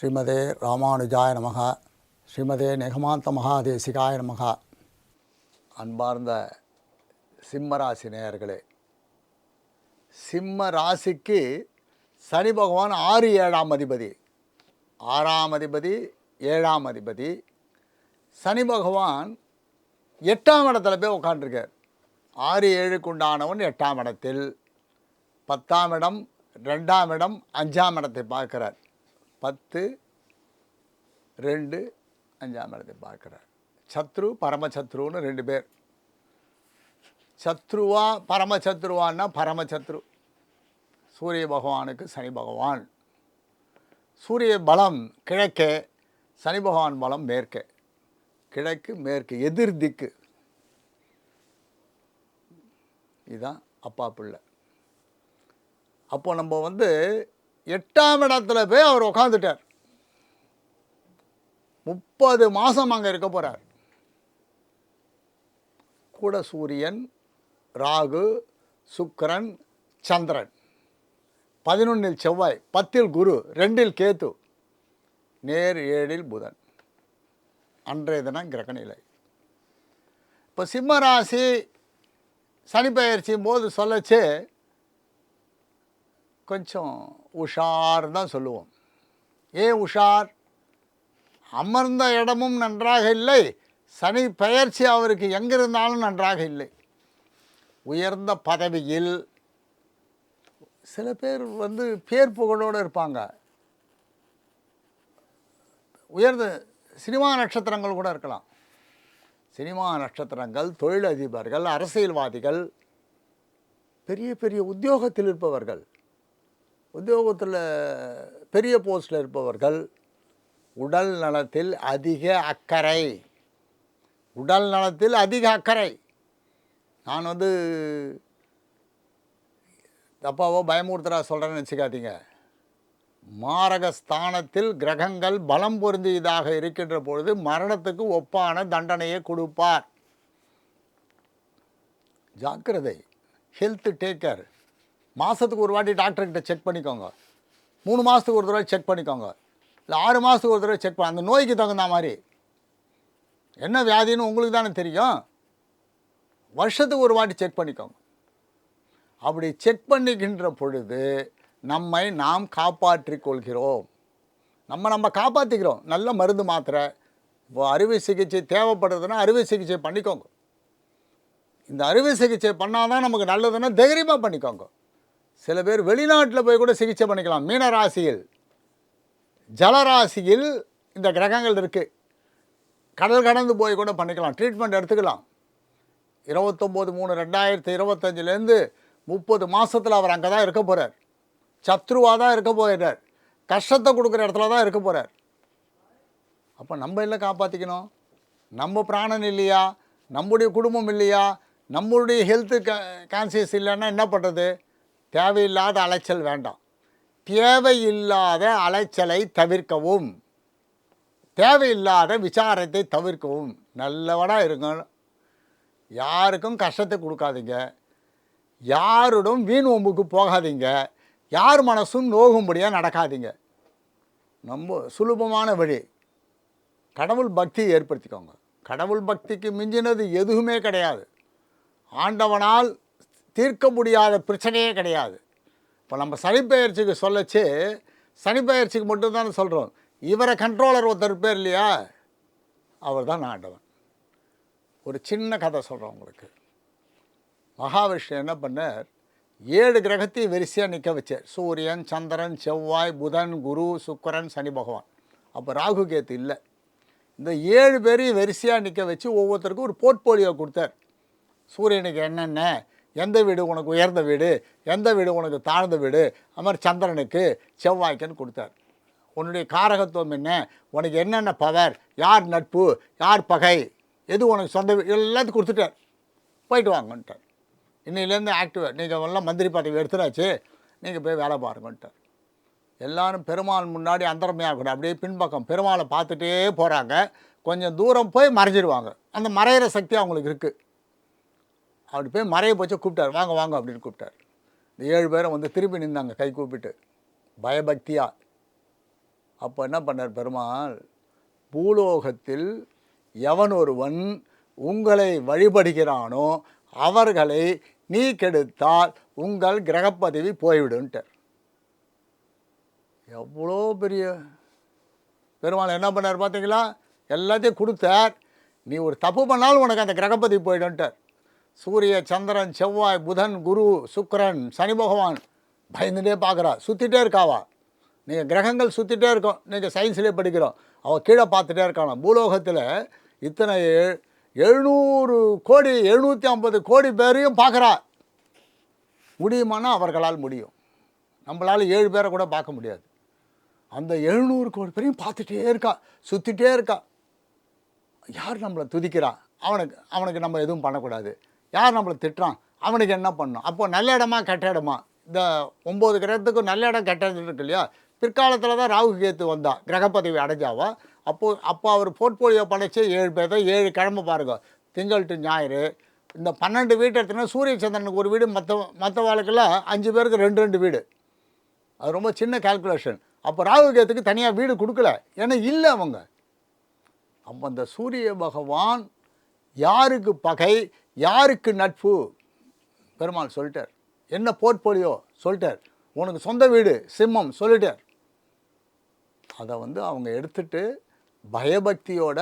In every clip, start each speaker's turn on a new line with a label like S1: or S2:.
S1: ஸ்ரீமதே ராமானுஜாய நமக ஸ்ரீமதே நெகமாந்த மகாதேசிகாய நமக. அன்பார்ந்த சிம்மராசி நேயர்களே சிம்ம ராசிக்கு சனி பகவான் ஆறு ஏழாம் அதிபதி ஆறாம் அதிபதி ஏழாம் அதிபதி. சனி பகவான் எட்டாம் இடத்துல போய் உட்காண்டிருக்கார் ஆறு ஏழுக்கு உண்டானவன் எட்டாம் இடத்தில் பத்தாம் இடம் ரெண்டாம் இடம் அஞ்சாம் இடத்தை பார்க்கிறார். பத்து ரெண்டு அஞ்சாம் இடத்தை பார்க்குறார். சத்ரு பரமசத்ருன்னு ரெண்டு பேர். சத்ருவா பரமசத்ருவான்னா பரமசத்ரு. சூரிய பகவானுக்கு சனி பகவான். சூரிய பலம் கிழக்கே சனி பகவான் பலம் மேற்கே. கிழக்கு மேற்கு எதிர் திக்கு. இதுதான் அப்பா பிள்ளை. அப்போ நம்ம வந்து எட்டாம் இடத்துல போய் அவர் உக்காந்துட்டார். முப்பது மாதம் அங்கே இருக்க போகிறார் கூட சூரியன் ராகு சுக்கரன் சந்திரன். பதினொன்றில் செவ்வாய் பத்தில் குரு ரெண்டில் கேத்து நேர் ஏழில் புதன். அன்றைய தினம் கிரகநிலை இப்போ சிம்ம ராசி சனி பயிற்சியும் போது சொல்லச்சு கொஞ்சம் உஷார் தான் சொல்லுவோம். ஏன் உஷார்? அமர்ந்த இடமும் நன்றாக இல்லை. சனி பெயர்ச்சி அவருக்கு எங்கிருந்தாலும் நன்றாக இல்லை. உயர்ந்த பதவியில். சில பேர் வந்து பேர் புகழோடு இருப்பாங்க. உயர்ந்த சினிமா நட்சத்திரங்கள் கூட இருக்கலாம். சினிமா நட்சத்திரங்கள் தொழிலதிபர்கள் அரசியல்வாதிகள் பெரிய பெரிய உத்தியோகத்தில் இருப்பவர்கள். உத்தியோகத்தில் பெரிய போஸ்டில் இருப்பவர்கள் உடல் நலத்தில் அதிக அக்கறை. உடல் நலத்தில் அதிக அக்கறை. நான் வந்து தப்பாவோ பயமுறுத்துறா சொல்கிறேன்னு வச்சுக்காதீங்க மாரக ஸ்தானத்தில் கிரகங்கள் பலம் பொருந்தியதாக இருக்கின்ற பொழுது மரணத்துக்கு ஒப்பான தண்டனையை கொடுப்பார். ஜாக்கிரதை. ஹெல்த் டேக்கர் மாதத்துக்கு ஒரு வாட்டி டாக்டர்கிட்ட செக் பண்ணிக்கோங்க. மூணு மாதத்துக்கு ஒரு தடவை செக் பண்ணிக்கோங்க. இல்லை ஆறு மாதத்துக்கு ஒரு தடவை செக் பண்ண. அந்த நோய்க்கு தகுந்த மாதிரி. என்ன வியாதின்னு உங்களுக்கு தானே தெரியும். வருஷத்துக்கு ஒரு வாட்டி செக் பண்ணிக்கோங்க. அப்படி செக் பண்ணிக்கின்ற பொழுது நம்மை நாம் காப்பாற்றிக் கொள்கிறோம். நம்ம நம்ம காப்பாற்றிக்கிறோம் நல்ல மருந்து மாத்திரை இப்போ அறுவை சிகிச்சை தேவைப்படுறதுன்னா அறுவை சிகிச்சை பண்ணிக்கோங்க. இந்த அறுவை சிகிச்சை பண்ணால் தான் நமக்கு நல்லதுன்னா தைரியமாக பண்ணிக்கோங்க. சில பேர் வெளிநாட்டில் போய் கூட சிகிச்சை பண்ணிக்கலாம். மீனராசியில் ஜலராசியில் இந்த கிரகங்கள் இருக்குது கடல் கடந்து போய் கூட பண்ணிக்கலாம். ட்ரீட்மெண்ட் எடுத்துக்கலாம். இருபத்தொம்போது மூணு ரெண்டாயிரத்தி இருபத்தஞ்சிலேருந்து முப்பது மாதத்தில் அவர் அங்கே தான் இருக்க போகிறார் சத்ருவாக தான் இருக்க போகிறார் கஷ்டத்தை கொடுக்குற இடத்துல தான் இருக்க போகிறார் அப்போ நம்ம இல்லை காப்பாற்றிக்கணும் நம்ம பிராணன் இல்லையா? நம்முடைய குடும்பம் இல்லையா? நம்மளுடைய ஹெல்த்து க கான்சியஸ் இல்லைன்னா என்ன பண்ணுறது தேவையில்லாத அலைச்சல் வேண்டாம். தேவையில்லாத அலைச்சலை தவிர்க்கவும். தேவையில்லாத விசாரத்தை தவிர்க்கவும். நல்லவனாக இருங்க யாருக்கும் கஷ்டத்தை கொடுக்காதீங்க. யாருடன் வீண் ஒம்புக்கு போகாதீங்க. யார் மனசும் நோகும்படியாக நடக்காதீங்க. ரொம்ப சுலபமான வழி. கடவுள் பக்தியை ஏற்படுத்திக்கோங்க. கடவுள் பக்திக்கு மிஞ்சினது எதுவுமே கிடையாது. ஆண்டவனால் தீர்க்க முடியாத பிரச்சனையே கிடையாது. இப்போ நம்ம சனிப்பெயர்ச்சிக்கு சொல்லச்சு சனிப்பெயர்ச்சிக்கு மட்டும்தான் சொல்கிறோம் இவரை கண்ட்ரோலர் ஒருத்தர் பேர் இல்லையா? அவர் தான் ஆண்டவன். ஒரு சின்ன கதை சொல்கிறோம் உங்களுக்கு. மகாவிஷ்ணு என்ன பண்ணார்? ஏழு கிரகத்தையும் வரிசையாக நிற்க வச்சார். சூரியன் சந்திரன் செவ்வாய் புதன் குரு சுக்கரன் சனி பகவான். அப்போ ராகு கேத்து இல்லை. இந்த ஏழு பேரையும் வரிசையாக நிற்க வச்சு ஒவ்வொருத்தருக்கும் ஒரு போர்ட்போலியோ கொடுத்தார். சூரியனுக்கு என்னென்ன? எந்த வீடு உனக்கு உயர்ந்த வீடு? எந்த வீடு உனக்கு தாழ்ந்த வீடு? அது மாதிரி சந்திரனுக்கு செவ்வாய்க்குன்னு கொடுத்தார். உன்னுடைய காரகத்துவம் என்ன? உனக்கு என்னென்ன பவர் யார் நட்பு? யார் பகை? எது உனக்கு சொந்த வீடு எல்லாத்தையும் கொடுத்துட்டார். போயிட்டு வாங்கன்ட்டார். இன்னிலேருந்து ஆக்டிவ் நீங்கள் எல்லாம் மந்திரி பதவி எடுத்துடாச்சு நீங்கள் போய் வேலை பாருங்கன்ட்டார். எல்லாரும் பெருமாள் முன்னாடி அந்தரமையாக கூட அப்படியே பின்பக்கம். பெருமாளை பார்த்துட்டே போகிறாங்க கொஞ்சம் தூரம் போய் மறைஞ்சிடுவாங்க அந்த மறையிற சக்தி அவங்களுக்கு இருக்குது அப்படி போய் மறைய போச்சு கூப்பிட்டார். வாங்க வாங்க அப்படின்னு கூப்பிட்டார். இந்த ஏழு பேரும் வந்து திருப்பி நின்றாங்க கை கூப்பிட்டு. பயபக்தியாக அப்போ என்ன பண்ணார் பெருமாள்? பூலோகத்தில் எவன் ஒருவன் உங்களை வழிபடுகிறானோ அவர்களை நீ கெடுத்தால் உங்கள் கிரகப்பதவி போய்விடுன்ட்டார் எவ்வளோ பெரிய பெருமாள் என்ன பண்ணார் பார்த்தீங்களா? எல்லாத்தையும் கொடுத்தார். நீ ஒரு தப்பு பண்ணாலும் உனக்கு அந்த கிரகப்பதி போயிடும்ட்டார். சூரிய சந்திரன் செவ்வாய் புதன் குரு சுக்கரன் சனி பகவான் பயந்துட்டே பார்க்குறா. சுற்றிட்டே இருக்காவா? நீங்கள் கிரகங்கள் சுற்றிட்டே இருக்கோம். நீங்கள் சயின்ஸ்லேயே படிக்கிறோம். அவள் கீழே பார்த்துட்டே இருக்கானா? பூலோகத்தில் இத்தனை ஏ- எழுநூறு கோடி எழுநூற்றி ஐம்பது கோடி பேரையும் பார்க்குறா. முடியுமானா அவர்களால் முடியும். நம்மளால் ஏழு பேரை கூட பார்க்க முடியாது. அந்த எழுநூறு கோடி பேரையும் பார்த்துட்டே இருக்கா. சுற்றிட்டே இருக்கா. யார் நம்மளை துதிக்கிறான் அவனுக்கு அவனுக்கு நம்ம எதுவும் பண்ணக்கூடாது. யார் நம்மளை திட்டுறான்? அவனுக்கு என்ன பண்ணும்? அப்போ நல்ல இடமா கெட்ட இடமா? இந்த ஒம்பது கிரகத்துக்கும் நல்ல இடம் கெட்ட இடம் இருக்கு இல்லையா? பிற்காலத்தில் தான் ராகு கேத்து வந்தா கிரகப்பதவி அடைஞ்சாவா? அப்போது அப்போ அவர் போர்ட்போலியோ படைச்சி ஏழு பேர் தான் ஏழு கிழமை பாருங்க. திங்கள் டு ஞாயிறு. இந்த பன்னெண்டு வீட்டு எடுத்துனா சூரிய சந்திரனுக்கு ஒரு வீடு மற்ற மற்ற வாழ்க்கெல்லாம் அஞ்சு பேருக்கு ரெண்டு ரெண்டு வீடு. அது ரொம்ப சின்ன கால்குலேஷன் அப்போ ராகு கேத்துக்கு தனியாக வீடு கொடுக்கல. ஏன்னா இல்லை அவங்க. அப்போ அந்த சூரிய பகவான் யாருக்கு பகை? யாருக்கு நட்பு? பெருமாள் சொல்லிட்டார். என்ன போர்ட்போலியோ சொல்லிட்டார். உனக்கு சொந்த வீடு சிம்மம் சொல்லிட்டார். அதை வந்து அவங்க எடுத்துட்டு பயபக்தியோட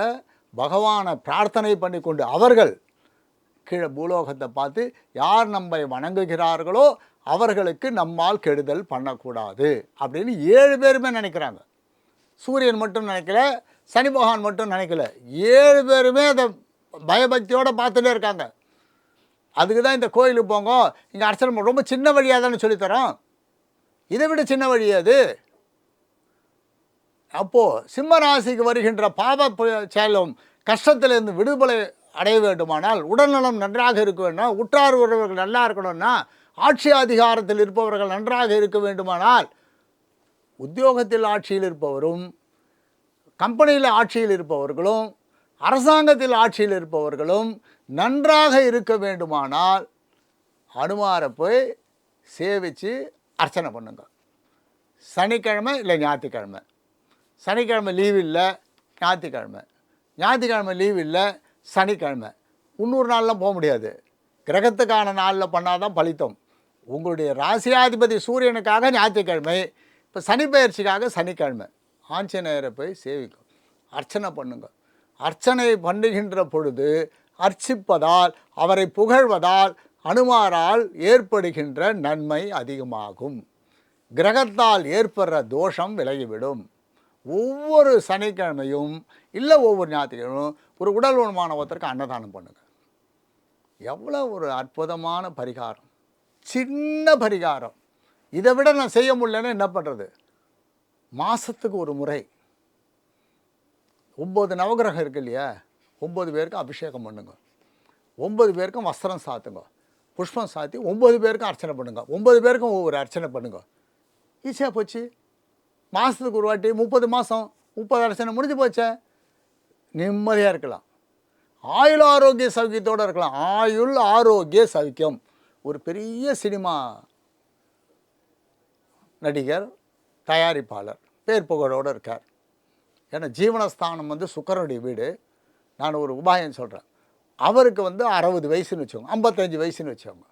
S1: பகவானை பிரார்த்தனை பண்ணி கொண்டு அவர்கள் கீழே பூலோகத்தை பார்த்து யார் நம்மை வணங்குகிறார்களோ அவர்களுக்கு நம்மால் கெடுதல் பண்ணக்கூடாது அப்படின்னு ஏழு பேருமே நினைக்கிறாங்க. சூரியன் மட்டும் நினைக்கல சனி பகவான் மட்டும் நினைக்கல. ஏழு பேருமே அதை பயபக்தியோடு பார்த்துட்டே இருக்காங்க. அதுக்கு தான் இந்த கோயிலுக்கு போங்க. இங்கே அர்ச்சனை ரொம்ப சின்ன வழியாக தானே சொல்லித்தரோம். இதை விட சின்ன வழி அது அப்போது சிம்ம ராசிக்கு வருகின்ற பாவ செயலும் கஷ்டத்திலிருந்து விடுதலை அடைய வேண்டுமானால் உடல்நலம் நன்றாக இருக்க வேண்டும் உற்றார் உறவர்கள் நல்லா இருக்கணும்னா ஆட்சி அதிகாரத்தில் இருப்பவர்கள் நன்றாக இருக்க வேண்டுமானால் உத்தியோகத்தில் ஆட்சியில் இருப்பவரும் கம்பெனியில் ஆட்சியில் இருப்பவர்களும் அரசாங்கத்தில் ஆட்சியில் இருப்பவர்களும் நன்றாக இருக்க வேண்டுமானால் அனுமாரை போய் சேவித்து அர்ச்சனை பண்ணுங்க. சனிக்கிழமை இல்லை ஞாயிற்றுக்கிழமை. சனிக்கிழமை லீவ் இல்லை ஞாயிற்றுக்கிழமை. ஞாயிற்றுக்கிழமை லீவ் இல்லை சனிக்கிழமை. இன்னொரு நாள்லாம் போக முடியாது. கிரகத்துக்கான நாளில் பண்ணாதான் பலித்தம். உங்களுடைய ராசியாதிபதி சூரியனுக்காக ஞாயிற்றுக்கிழமை இப்போ சனி பயிற்சிக்காக சனிக்கிழமை. ஆஞ்சநேயரை போய் சேவிக்கும் அர்ச்சனை பண்ணுங்க. அர்ச்சனை பண்ணுகின்ற பொழுது அர்ச்சிப்பதால் அவரை புகழ்வதால் அனுமாரால் ஏற்படுகின்ற நன்மை அதிகமாகும். கிரகத்தால் ஏற்படுற தோஷம் விலகிவிடும். ஒவ்வொரு சனிக்கிழமையும் இல்லை ஒவ்வொரு ஞாயிற்றுக்கிழமையும் ஒரு உடல் உணமான ஒருத்தருக்கு அன்னதானம் பண்ணுங்க. எவ்வளோ ஒரு அற்புதமான பரிகாரம். சின்ன பரிகாரம். இதை விட நான் செய்ய முடியலன்னு என்ன பண்ணுறது மாதத்துக்கு ஒரு முறை. ஒம்பது நவகிரகம் இருக்கு இல்லையா? ஒம்பது பேருக்கும் அபிஷேகம் பண்ணுங்க. ஒம்பது பேருக்கும் வஸ்திரம் சாத்துங்க. புஷ்பம் சாத்தி ஒம்பது பேருக்கும் அர்ச்சனை பண்ணுங்க. ஒம்பது பேருக்கும் ஒவ்வொரு அர்ச்சனை பண்ணுங்க. ஈஸியாக போச்சு. மாதத்துக்கு ஒரு வாட்டி முப்பது மாதம் முப்பது அர்ச்சனை முடிஞ்சு போச்சே. நிம்மதியாக இருக்கலாம். ஆயுள் ஆரோக்கிய சௌக்கியத்தோடு இருக்கலாம். ஆயுள் ஆரோக்கிய சௌக்கியம். ஒரு பெரிய சினிமா நடிகர் தயாரிப்பாளர் பேர் புகழோடு இருக்கார். ஏன்னா ஜீவனஸ்தானம் வந்து சுக்கரனுடைய வீடு. நான் ஒரு உபாயம் சொல்கிறேன் அவருக்கு வந்து அறுபது வயசுன்னு வச்சவங்க ஐம்பத்தஞ்சு வயசுன்னு வச்சவங்க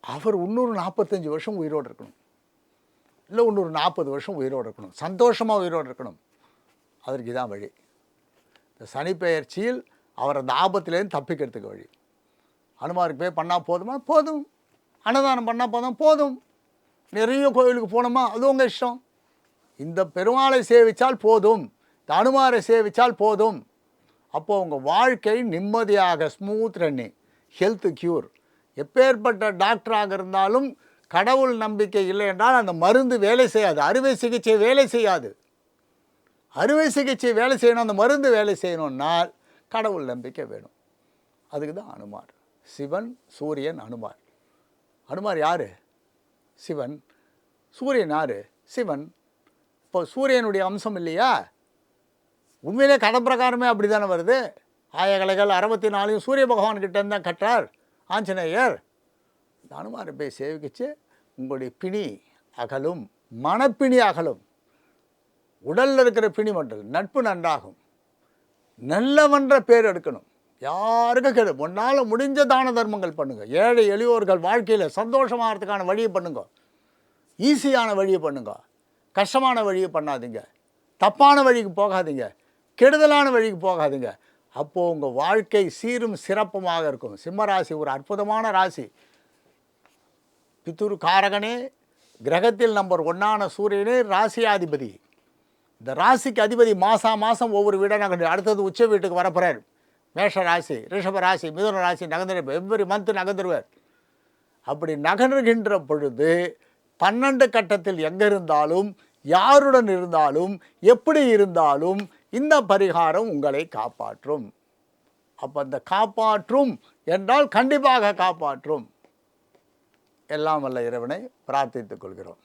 S1: அவர் இன்னொரு நாற்பத்தஞ்சு வருஷம் உயிரோடு இருக்கணும். இல்லை இன்னொரு நாற்பது வருஷம் உயிரோடு இருக்கணும். சந்தோஷமாக உயிரோடு இருக்கணும். அதற்கு இதான் வழி. இந்த சனிப்பெயர்ச்சியில் அவர் அந்த ஆபத்துலேருந்து தப்பிக்கிறதுக்கு வழி. அனுமாருக்கு போய் பண்ணால் போதுமா? போதும். அன்னதானம் பண்ணால் போதும். போதும். நிறைய கோயிலுக்கு போனோமா அது உங்கள் இஷ்டம். இந்த பெருமாளை சேவித்தால் போதும் இந்த அனுமாரை சேவித்தால் போதும். அப்போது உங்கள் வாழ்க்கை நிம்மதியாக ஸ்மூத் ரன்னிங் ஹெல்த் க்யூர் எப்பேற்பட்ட டாக்டராக இருந்தாலும் கடவுள் நம்பிக்கை இல்லை என்றால் அந்த மருந்து வேலை செய்யாது. அறுவை சிகிச்சை வேலை செய்யாது. அறுவை சிகிச்சை வேலை செய்யணும் அந்த மருந்து வேலை செய்யணும்னால் கடவுள் நம்பிக்கை வேணும். அதுக்கு தான் அனுமார். சிவன் சூரியன் அனுமார். அனுமார் யார்? சிவன். சூரியன் யார்? சிவன். இப்போ சூரியனுடைய அம்சம் இல்லையா? உண்மையிலே கதை பிரகாரமே அப்படி தானே வருது? ஆயகலைகள் அறுபத்தி நாலையும் சூரிய பகவான் தான் கற்றார் ஆஞ்சநேயர். இந்த அனுமாரை போய் சேவிக்கிச்சு உங்களுடைய பிணி அகலும் மனப்பிணி அகலும். உடலில் இருக்கிற பிணி மட்டும் நட்பு நன்றாகும். நல்லவன்ற பேர் எடுக்கணும். யாருக்கும் கேடு? உன்னால் முடிஞ்ச தான தர்மங்கள் பண்ணுங்கள் ஏழை எளியோர்கள் வாழ்க்கையில் சந்தோஷமாகறதுக்கான வழியை பண்ணுங்க. ஈஸியான வழியை பண்ணுங்க. கஷ்டமான வழியை பண்ணாதீங்க. தப்பான வழிக்கு போகாதீங்க. கெடுதலான வழிக்கு போகாதீங்க. அப்போது உங்கள் வாழ்க்கை சீரும் சிறப்புமாக இருக்கும். சிம்மராசி ஒரு அற்புதமான ராசி. பித்தூர் காரகனே கிரகத்தில் நம்பர் ஒன்னான சூரியனே ராசியாதிபதி. இந்த ராசிக்கு அதிபதி மாதம் மாதம் ஒவ்வொரு வீடாக நகர்ந்து அடுத்தது உச்ச வீட்டுக்கு வரப்போகிறார் மேஷ ராசி ரிஷப ராசி மிதுன ராசி நகர்ந்து எவ்வரி மந்த் நகர்ந்துருவார். அப்படி நகர்கின்ற பொழுது பன்னெண்டு கட்டத்தில் எங்கே இருந்தாலும் யாருடன் இருந்தாலும் எப்படி இருந்தாலும் இந்த பரிகாரம் உங்களை காப்பாற்றும். அப்போ அந்த காப்பாற்றும் என்றால் கண்டிப்பாக காப்பாற்றும். எல்லாம் வல்ல இறைவனை பிரார்த்தித்துக் கொள்கிறோம்.